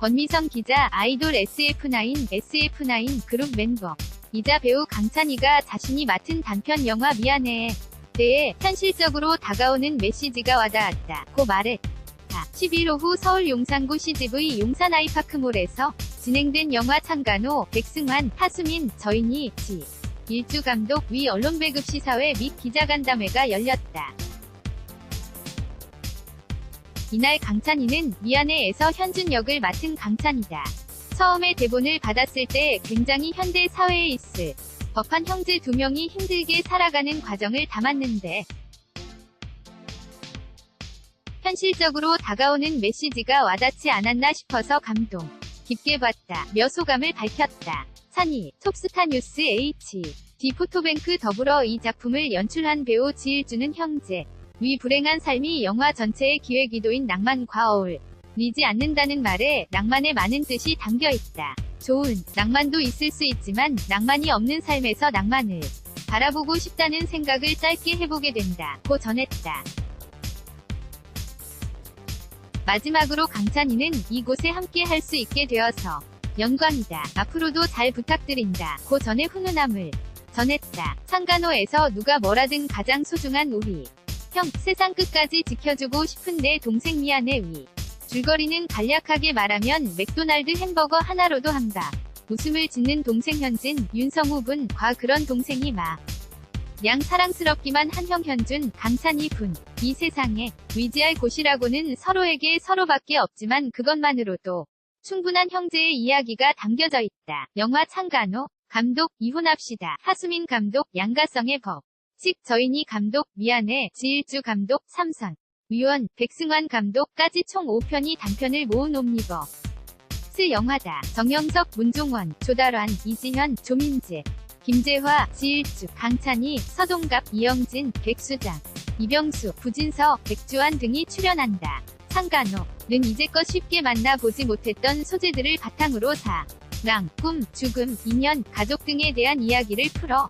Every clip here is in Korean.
권미성 기자 아이돌 SF9 SF9 그룹 멤버 이자 배우 강찬이가 자신이 맡은 단편 영화 미안해에 대해 현실적으로 다가오는 메시지가 와닿았다. 고 말했다. 11호 후 서울 용산구 CGV 용산 아이파크몰에서 진행된 영화 창간호, 백승환, 하수민, 저인희, 지. 일주 감독 위 언론 배급 시사회 및 기자간담회가 열렸다. 이날 강찬이는 미안해에서 현준 역을 맡은 강찬이다. 처음에 대본을 받았을 때 굉장히 현대 사회에 있을 법한 형제 두 명이 힘들게 살아가는 과정을 담았는데 현실적으로 다가오는 메시지가 와닿지 않았나 싶어서 감동 깊게 봤다. 며 소감을 밝혔다. 찬이, 톱스타 뉴스 H. D 포토뱅크 더불어 이 작품을 연출한 배우 지일주는 형제. 위 불행한 삶이 영화 전체의 기획이도인 낭만과 어울리지 않는다는 말에 낭만의 많은 뜻이 담겨 있다. 좋은 낭만도 있을 수 있지만 낭만이 없는 삶에서 낭만을 바라보고 싶다는 생각을 짧게 해보게 된다. 고 전했다. 마지막으로 강찬이는 이곳에 함께 할 수 있게 되어서 영광이다. 앞으로도 잘 부탁드린다. 고 전에 훈훈함을 전했다. 창간호에서 누가 뭐라든 가장 소중한 우리 형 세상 끝까지 지켜주고 싶은 내 동생 미안해 위. 줄거리는 간략하게 말하면 맥도날드 햄버거 하나로도 한다. 웃음을 짓는 동생 현진, 윤성우 분 과 그런 동생이 마. 양 사랑스럽기만 한 형 현준, 강찬이 분. 이 세상에 위지할 곳이라고는 서로에게 서로밖에 없지만 그것만으로도 충분한 형제의 이야기가 담겨져 있다. 영화 창간호, 감독 이혼합시다. 하수민 감독 양가성의 법. 식 저인이 감독 미안해 지일주 감독 삼선 위원 백승환 감독까지 총 5편이 단편을 모은 옴니버. 스 영화다. 정영석 문종원 조달환 이지현 조민재. 김재화 지일주 강찬희 서동갑 이영진 백수장. 이병수 부진서 백주환 등이 출연한다. 상간호는 이제껏 쉽게 만나보지 못했던 소재들을 바탕으로 사랑, 꿈, 죽음, 인연, 가족 등에 대한 이야기를 풀어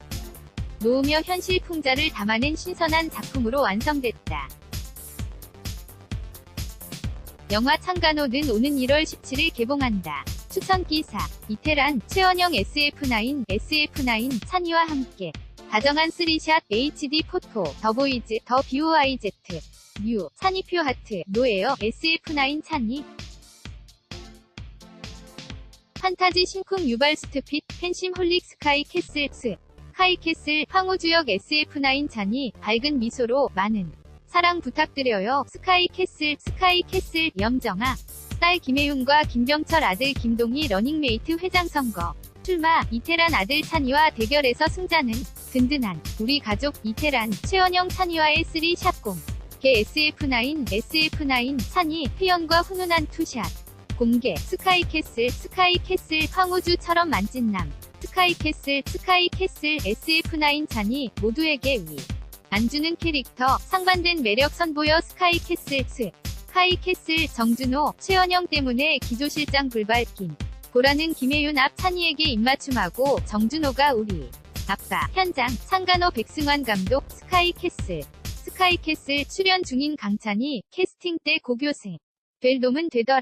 놓으며 현실 풍자를 담아낸 신선한 작품으로 완성됐다. 영화 창간호는 오는 1월 17일 개봉한다. 추천 기사 이태란, 최원영 SF9, SF9 찬이와 함께 다정한 스리샷 HD 포토 더 보이즈 더 BOIZ 뮤 찬이표 하트 노에어 SF9 찬이 판타지 심쿵 유발 스트핏 팬심 홀릭 스카이 캐슬 스 스카이캐슬 황호주역 SF9 찬이 밝은 미소로 많은 사랑 부탁드려요. 스카이캐슬 스카이캐슬 염정아. 딸 김혜윤과 김병철 아들 김동희 러닝메이트 회장 선거. 출마 이태란 아들 찬이와 대결에서 승자는 든든한 우리 가족 이태란 최원영 찬이와의 3샷0 개 SF9 SF9 찬이 회원과 훈훈한 투샷. 공개 스카이캐슬 스카이캐슬 황우주처럼 만찢남 스카이캐슬, 스카이캐슬, SF9 찬이 모두에게 위. 안주는 캐릭터, 상반된 매력 선보여 스카이캐슬, 스. 스카이캐슬, 정준호, 최원영 때문에 기조실장 불발김. 보라는 김혜윤 앞 찬이에게 입맞춤하고 정준호가 우리. 아빠, 현장, 상간호 백승환 감독, 스카이캐슬. 스카이캐슬 출연 중인 강찬이 캐스팅 때 고교생. 될 놈은 되더라.